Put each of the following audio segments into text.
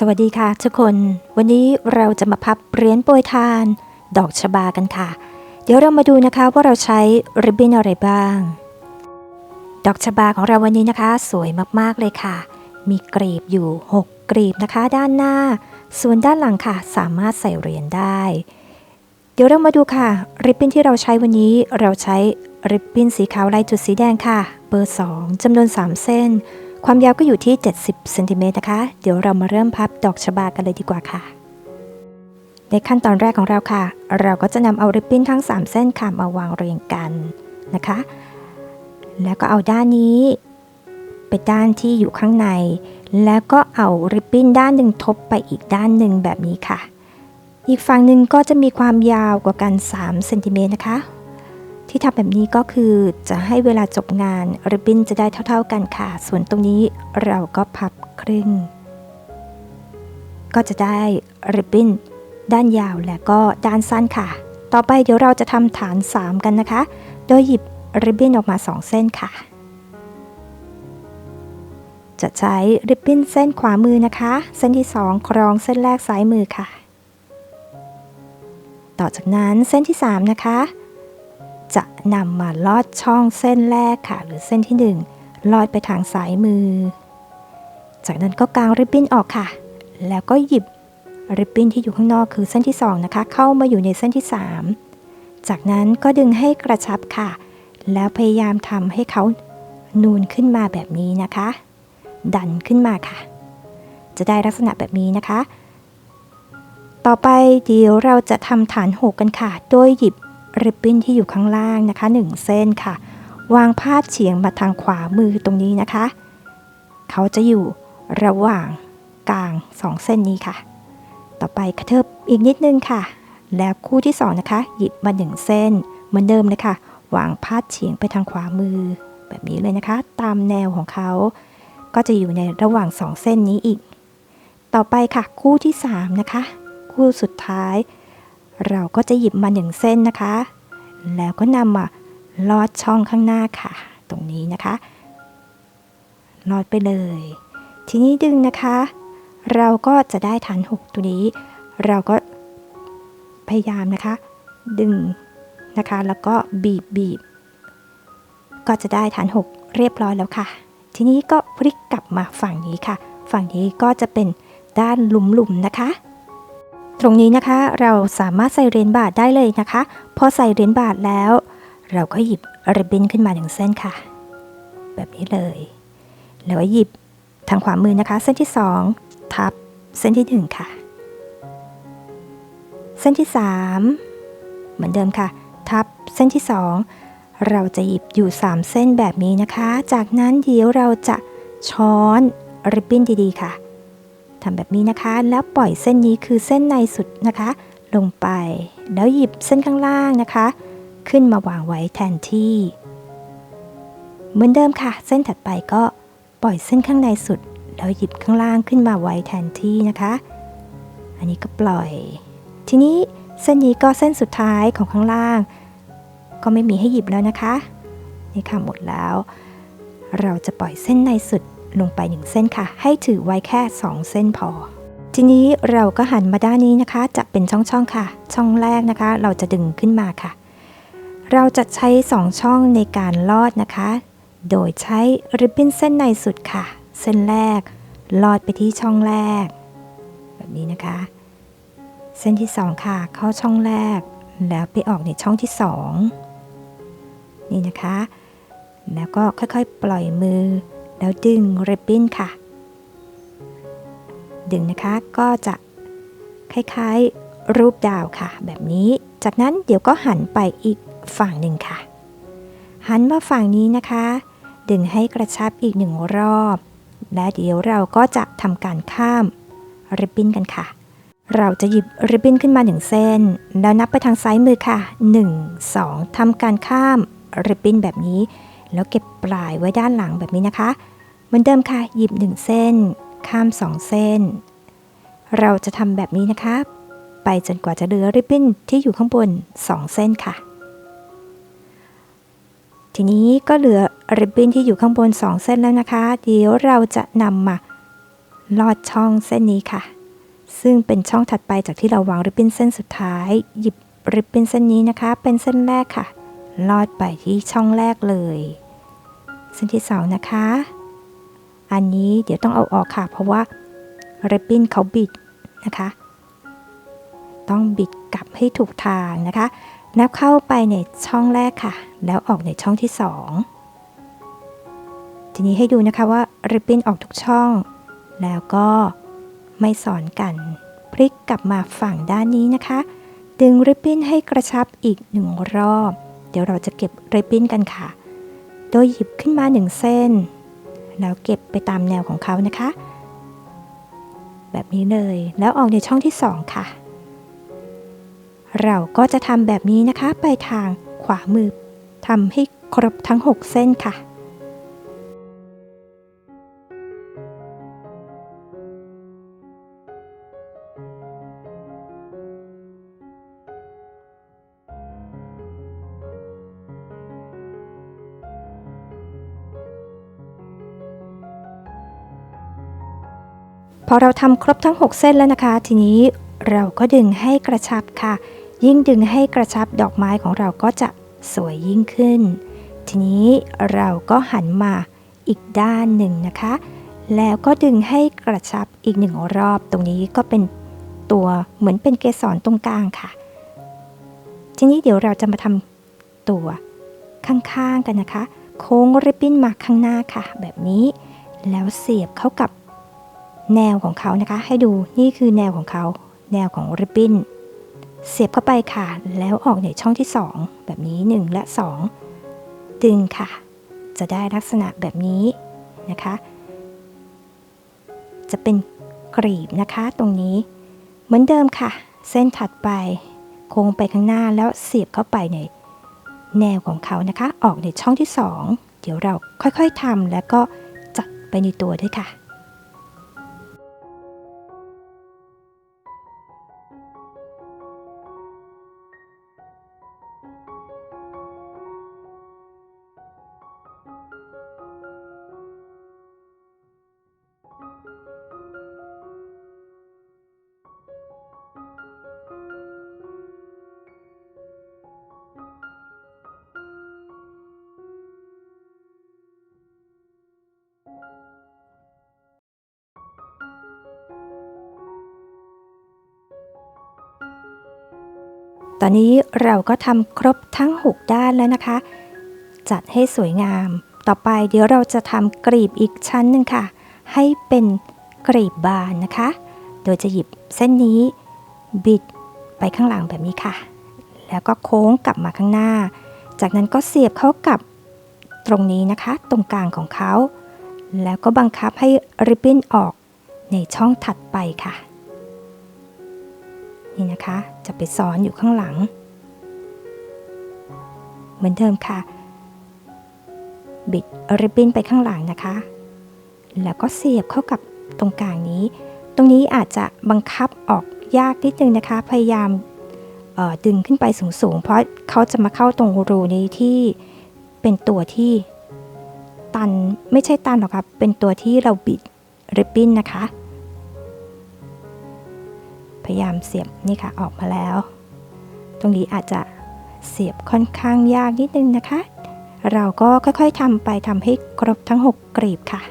สวัสดีค่ะทุกคน วันนี้เราจะมาพับเหรียญโปรยทาน ดอกชบากันค่ะ เดี๋ยวเรามาดูนะคะว่าเราใช้ริบบิ้นอะไรบ้าง ดอกชบาของเราวันนี้นะคะ สวยมากๆเลยค่ะ มีกรีบอยู่ 6 กรีบนะคะ ด้านหน้า ส่วนด้านหลังค่ะ สามารถใส่เหรียญได้ เดี๋ยวเรามาดูค่ะ ริบบิ้นที่เราใช้วันนี้เราใช้ริบบิ้นสีขาวลายจุดสีแดงค่ะ เบอร์ 2จำนวน 3 เส้น ความยาวก็อยู่ที่ 70เซนติเมตรนะคะ เดี๋ยวเรามาเริ่มพับดอกชบากันเลยดีกว่าค่ะ ในขั้นตอนแรกของเราค่ะ เราก็จะนำเอาริบบิ้นทั้ง 3 เส้นค่ะมาวางเรียงกันนะคะ แล้วก็เอาด้านนี้เป็นด้านที่อยู่ข้างใน แล้วก็เอาริบบิ้นด้านหนึ่งทบไปอีกด้านหนึ่งแบบนี้ค่ะ อีกฝั่งหนึ่งก็จะมีความยาวกว่ากัน 3 เซนติเมตรนะคะ ที่ทำแบบนี้ก็คือจะให้เวลาจบงานริบบิ้นจะได้เท่า ๆกันค่ะ ส่วนตรงนี้เราก็พับครึ่ง ก็จะได้ริบบิ้นด้านยาวและก็ด้านสั้นค่ะ ต่อไปเดี๋ยวเราจะทำฐาน 3 กันนะคะ โดยหยิบริบบิ้นออกมา 2 เส้นค่ะ จะใช้ริบบิ้นเส้นขวามือนะคะ เส้นที่ 2 ครองเส้นแรกซ้ายมือค่ะ ต่อจากนั้นเส้นที่ 3 นะคะ จะนำมาลอดช่องเส้นแรกค่ะ หรือเส้นที่ 1 ลอดไปทางซ้ายมือ จากนั้นก็กางริบบิ้นออกค่ะ แล้วก็หยิบริบบิ้นที่อยู่ข้างนอกคือเส้นที่ 2 นะคะ เข้ามาอยู่ในเส้นที่ 3 จากนั้นก็ดึงให้กระชับค่ะ แล้วพยายามทำให้เขานูนขึ้นมาแบบนี้นะคะ ดันขึ้นมาค่ะ จะได้ลักษณะแบบนี้นะคะ ต่อไปเดี๋ยวเราจะทำฐานหกกันค่ะ โดยหยิบ ริบบิ้นที่อยู่ข้างล่างนะคะ 1 เส้นค่ะ วางพาดเฉียงมาทางขวามือตรงนี้นะคะ เขาจะอยู่ระหว่างกลาง 2 เส้นนี้ค่ะ ต่อไปกระเทิบอีกนิดนึงค่ะ แล้วคู่ที่ 2 นะคะ หยิบมา1เส้นเหมือนเดิมเลยค่ะ วางพาดเฉียงไปทางขวามือ แบบนี้เลยนะคะ ตามแนวของเขา ก็จะอยู่ในระหว่าง 2 เส้นนี้อีก ต่อไปค่ะ คู่ที่ 3 นะคะ คู่สุดท้าย เราก็จะหยิบมา1เส้นนะคะ แล้วก็นำมาลอดช่องข้างหน้าค่ะ ตรงนี้นะคะ ลอดไปเลย ทีนี้ดึงนะคะ เราก็จะได้ฐาน6ตัวนี้ เราก็พยายามนะคะ ดึงนะคะ แล้วก็บีบบีบก็จะได้ฐาน6เรียบร้อยแล้วค่ะ ทีนี้ก็พลิกกลับมาฝั่งนี้ค่ะ ฝั่งนี้ก็จะเป็นด้านหลุมๆนะคะ ตรงนี้นะคะเราสามารถใส่เหรียญบาทได้เลยนะคะ พอใส่เหรียญบาทแล้ว เราก็หยิบริบบิ้นขึ้นมาหนึ่งเส้นค่ะ แบบนี้เลย แล้วหยิบทางขวามือนะคะ เส้นที่ 2 ทับเส้นที่ 1 ค่ะ เส้นที่ 3 เหมือนเดิมค่ะ ทับเส้นที่ 2 เราจะหยิบอยู่ 3 เส้นแบบนี้นะคะ จากนั้นเดี๋ยวเราจะช้อนริบบิ้นดีๆค่ะ ทำแบบนี้นะคะ แล้วปล่อยเส้นนี้คือเส้นในสุดนะคะ ลงไป แล้วหยิบเส้นข้างล่างนะคะ ขึ้นมาวางไว้แทนที่ เหมือนเดิมค่ะ เส้นถัดไปก็ปล่อยเส้นข้างในสุด แล้วหยิบข้างล่างขึ้นมาไว้แทนที่นะคะ อันนี้ก็ปล่อย ทีนี้เส้นนี้ก็เส้นสุดท้ายของข้างล่าง ก็ไม่มีให้หยิบแล้วนะคะ นี่ค่ะหมดแล้ว เราจะปล่อยเส้นในสุด ลงไปหนึ่งเส้นค่ะ ให้ถือไว้แค่ 2 เส้นพอ ทีนี้เราก็หันมาด้านนี้นะคะ จะเป็นช่องๆค่ะ ช่องแรกนะคะ เราจะดึงขึ้นมาค่ะ เราจะใช้ 2 ช่องในการลอดนะคะ โดยใช้ริบบิ้นเส้นในสุดค่ะ เส้นแรกลอดไปที่ช่องแรก แบบนี้นะคะ เส้นที่ 2 ค่ะ เข้าช่องแรก แล้วไปออกในช่องที่ 2 นี่นะคะ แล้วก็ค่อยๆ ปล่อยมือ แล้วดึงริบบิ้นค่ะ ดึงนะคะก็จะคล้ายๆรูปดาวค่ะ แบบนี้จากนั้นเดี๋ยวก็หันไปอีกฝั่งหนึ่งค่ะ หันมาฝั่งนี้นะคะ ดึงให้กระชับอีกหนึ่งรอบ และเดี๋ยวเราก็จะทำการข้ามริบบิ้นกันค่ะ เราจะหยิบริบบิ้นขึ้นมาหนึ่งเส้น แล้วนับไปทางซ้ายมือค่ะ 1 2ทำการข้ามริบบิ้นแบบนี้ แล้วเก็บปลายไว้ด้านหลังแบบนี้นะคะ เหมือนเดิมค่ะ หยิบ 1 เส้น ข้าม 2 เส้น เราจะทำแบบนี้นะคะ ไปจนกว่าจะเหลือริบบิ้นที่อยู่ข้างบน 2 เส้นค่ะ ทีนี้ก็เหลือริบบิ้นที่อยู่ข้างบน 2 เส้นแล้วนะคะ เดี๋ยวเราจะนำมาลอดช่องเส้นนี้ค่ะ ซึ่งเป็นช่องถัดไปจากที่เราวางริบบิ้นเส้นสุดท้าย หยิบริบบิ้นเส้นนี้นะคะ เป็นเส้นแรกค่ะ ลอดไปที่ช่องแรกเลย เส้นที่สองนะคะ อันนี้เดี๋ยวต้องเอาออกค่ะ เพราะว่าริบบิ้นเขาบิดนะคะ ต้องบิดกลับให้ถูกทางนะคะ นับเข้าไปในช่องแรกค่ะ แล้วออกในช่องที่สองทีนี้ให้ดูนะคะว่าริบบิ้นออกทุกช่อง แล้วก็ไม่สอนกัน พลิกกลับมาฝั่งด้านนี้นะคะ ดึงริบบิ้นให้กระชับอีกหนึ่งรอบ เดี๋ยวเราจะเก็บริบบิ้นกันค่ะ โดยหยิบขึ้นมาหนึ่งเส้น แล้วเก็บไปตามแนวของเขานะคะ แบบนี้เลย แล้วออกในช่องที่สองค่ะ เราก็จะทำแบบนี้นะคะ ไปทางขวามือทำให้ครบทั้ง 6 เส้นค่ะ พอเราทำครบทั้ง 6 เส้นแล้วนะคะ ทีนี้เราก็ดึงให้กระชับค่ะ ยิ่งดึงให้กระชับดอกไม้ของเราก็จะสวยยิ่งขึ้น ทีนี้เราก็หันมาอีกด้านหนึ่งนะคะ แล้วก็ดึงให้กระชับอีกหนึ่งรอบ ตรงนี้ก็เป็นตัวเหมือนเป็นเกสรตรงกลางค่ะ ทีนี้เดี๋ยวเราจะมาทำตัวข้างๆกันนะคะ โค้งริบบิ้นมาข้างหน้าค่ะ แบบนี้ แล้วเสียบเข้ากับ แนวของเขานะคะ ให้ดูนี่คือแนวของเขา แนวของริบบิ้นเสียบเข้าไปค่ะ แล้วออกในช่องที่ 2 แบบนี้ 1 และ 2 ดึงค่ะ จะได้ลักษณะแบบนี้นะคะ จะเป็นกรีบนะคะตรงนี้ เหมือนเดิมค่ะ เส้นถัดไป โค้งไปข้างหน้าแล้วเสียบเข้าไปในแนวของเขานะคะ ออกในช่องที่ 2 เดี๋ยวเราค่อยๆทำแล้วก็จัดไปในตัวด้วยค่ะ ตอนนี้เราก็ทำครบทั้ง 6 ด้านแล้วนะคะ จัดให้สวยงาม ต่อไปเดี๋ยวเราจะทำกรีบอีกชั้นหนึ่งค่ะ ให้เป็นกรีบบานนะคะ โดยจะหยิบเส้นนี้ บิดไปข้างหลังแบบนี้ค่ะ แล้วก็โค้งกลับมาข้างหน้า จากนั้นก็เสียบเข้ากับตรงนี้นะคะ ตรงกลางของเขา แล้วก็บังคับให้ริบบิ้นออกในช่องถัดไปค่ะ นี่นะคะ จะไปซ้อนอยู่ข้างหลัง เหมือนเดิมค่ะ บิดริบบิ้นไปข้างหลังนะคะ แล้วก็เสียบเข้ากับตรงกลางนี้ ตรงนี้อาจจะบังคับออกยากนิดนึงนะคะ พยายามดึงขึ้นไปสูงๆ เพราะเขาจะมาเข้าตรงรูนี้ที่เป็นตัวที่ตันไม่ใช่ตันหรอกครับ เป็นตัวที่เราบิดริบบิ้นนะคะ พยายามเสียบนี่ค่ะออกมาแล้ว ตรงนี้อาจจะเสียบค่อนข้างยากนิดนึงนะคะ เราก็ค่อยๆทำไปทำให้ครบทั้ง 6 กรีบค่ะ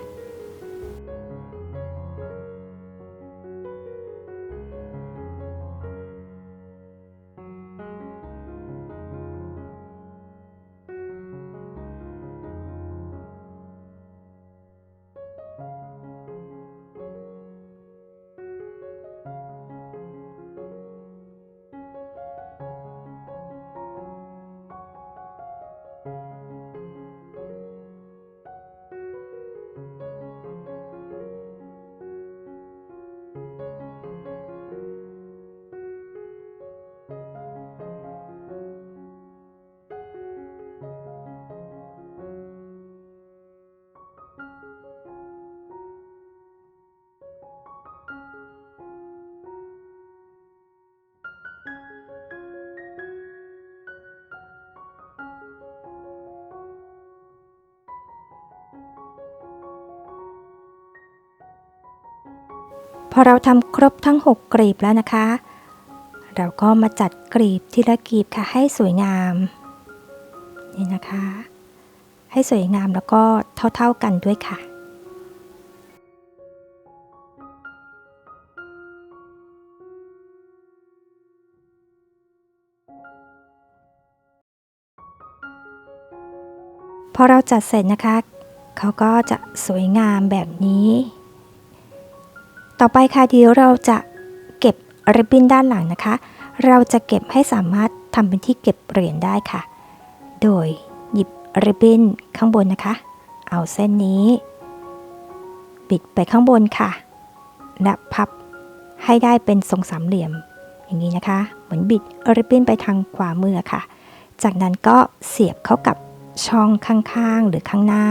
อเราทำครบทั้ง 6 กลีบแล้วนะคะ เราก็มาจัดกลีบทีละกลีบค่ะให้สวยงาม นี่นะคะ ให้สวยงามแล้วก็เท่าๆกันด้วยค่ะพอเราจัดเสร็จนะคะ เขาก็จะสวยงามแบบนี้ ต่อไปค่ะเดี๋ยวเราจะเก็บริบบิ้นด้านหลังนะคะ เราจะเก็บให้สามารถทำเป็นที่เก็บเหรียญได้ค่ะ โดยหยิบริบบิ้นข้างบนนะคะ เอาเส้นนี้ บิดไปข้างบนค่ะ และพับให้ได้เป็นทรงสามเหลี่ยม อย่างนี้นะคะ เหมือนบิดริบบิ้นไปทางขวามือค่ะ จากนั้นก็เสียบเข้ากับช่องข้างๆหรือข้างหน้า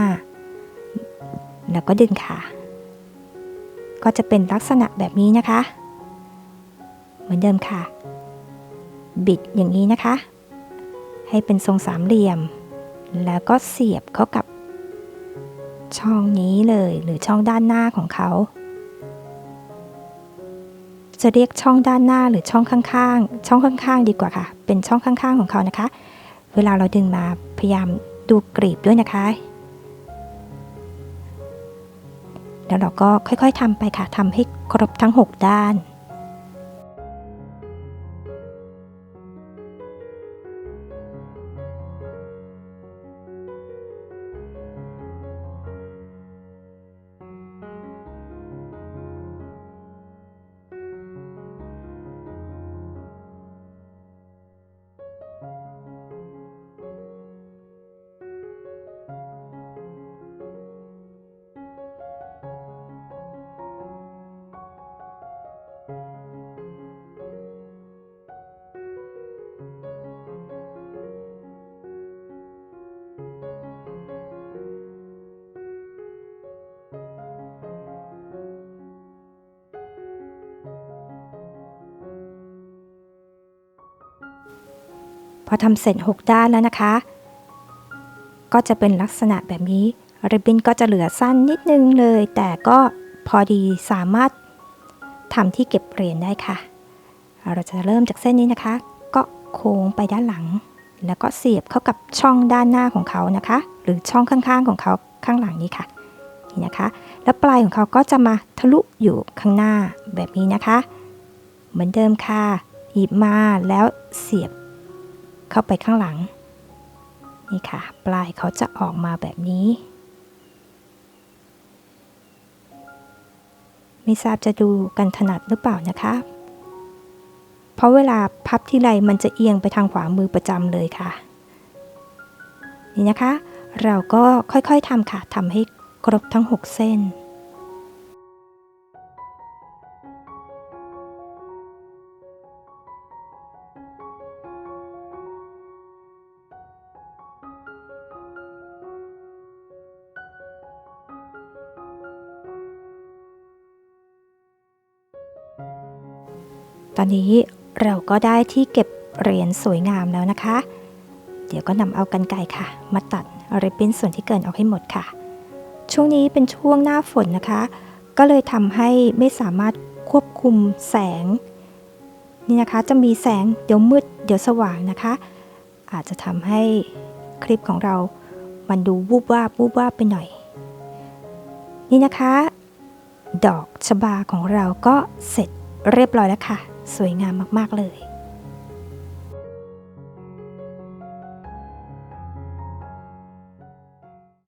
แล้วก็ดึงค่ะ ก็จะเป็นลักษณะแบบนี้นะคะ เหมือนเดิมค่ะ บิดอย่างนี้นะคะ ให้เป็นทรงสามเหลี่ยม แล้วก็เสียบเข้ากับ ช่องนี้เลยหรือช่องด้านหน้าของเขา จะเรียกช่องด้านหน้าหรือช่องข้างๆ ช่องข้างๆ ดีกว่าค่ะ เป็นช่องข้างๆของเขานะคะ เวลาเราดึงมาพยายามดูกรีบด้วยนะคะ แล้วเราก็ค่อยๆทำไปค่ะทำให้ครบทั้ง 6 ด้าน พอทำเสร็จ 6 ด้านแล้วนะคะ ก็จะเป็นลักษณะแบบนี้ ริบบิ้นก็จะเหลือสั้นนิดนึงเลย แต่ก็พอดีสามารถทำที่เก็บเหรียญได้ค่ะ เราจะเริ่มจากเส้นนี้นะคะ ก็โค้งไปด้านหลัง แล้วก็เสียบเข้ากับช่องด้านหน้าของเขานะคะ หรือช่องข้างๆของเขาข้างหลังนี้ค่ะนี่นะคะ แล้วปลายของเขาก็จะมาทะลุอยู่ข้างหน้าแบบนี้นะคะ เหมือนเดิมค่ะ หยิบมาแล้วเสียบ เข้าไปข้างหลัง นี่ค่ะ ปลายเขาจะออกมาแบบนี้ ไม่ทราบจะดูกันถนัดหรือเปล่านะคะ เพราะเวลาพับที่ไรมันจะเอียงไปทางขวามือประจำเลยค่ะ นี่นะคะ เราก็ค่อยๆทำค่ะทำให้ครบทั้ง 6 เส้น ตอนนี้เราก็ได้ที่เก็บเหรียญสวยงามแล้วนะคะ เดี๋ยวก็นำเอากันไกรค่ะ มาตัดริบบิ้นส่วนที่เกินออกให้หมดค่ะ ช่วงนี้เป็นช่วงหน้าฝนนะคะ ก็เลยทำให้ไม่สามารถควบคุมแสง นี่นะคะจะมีแสงเดี๋ยวมืดเดี๋ยวสว่างนะคะ อาจจะทำให้คลิปของเรามันดูวูบวาบวูบวาบไปหน่อย นี่นะคะ ดอกชบาของเราก็เสร็จเรียบร้อยแล้วค่ะ สวยงามมาก ๆ เลย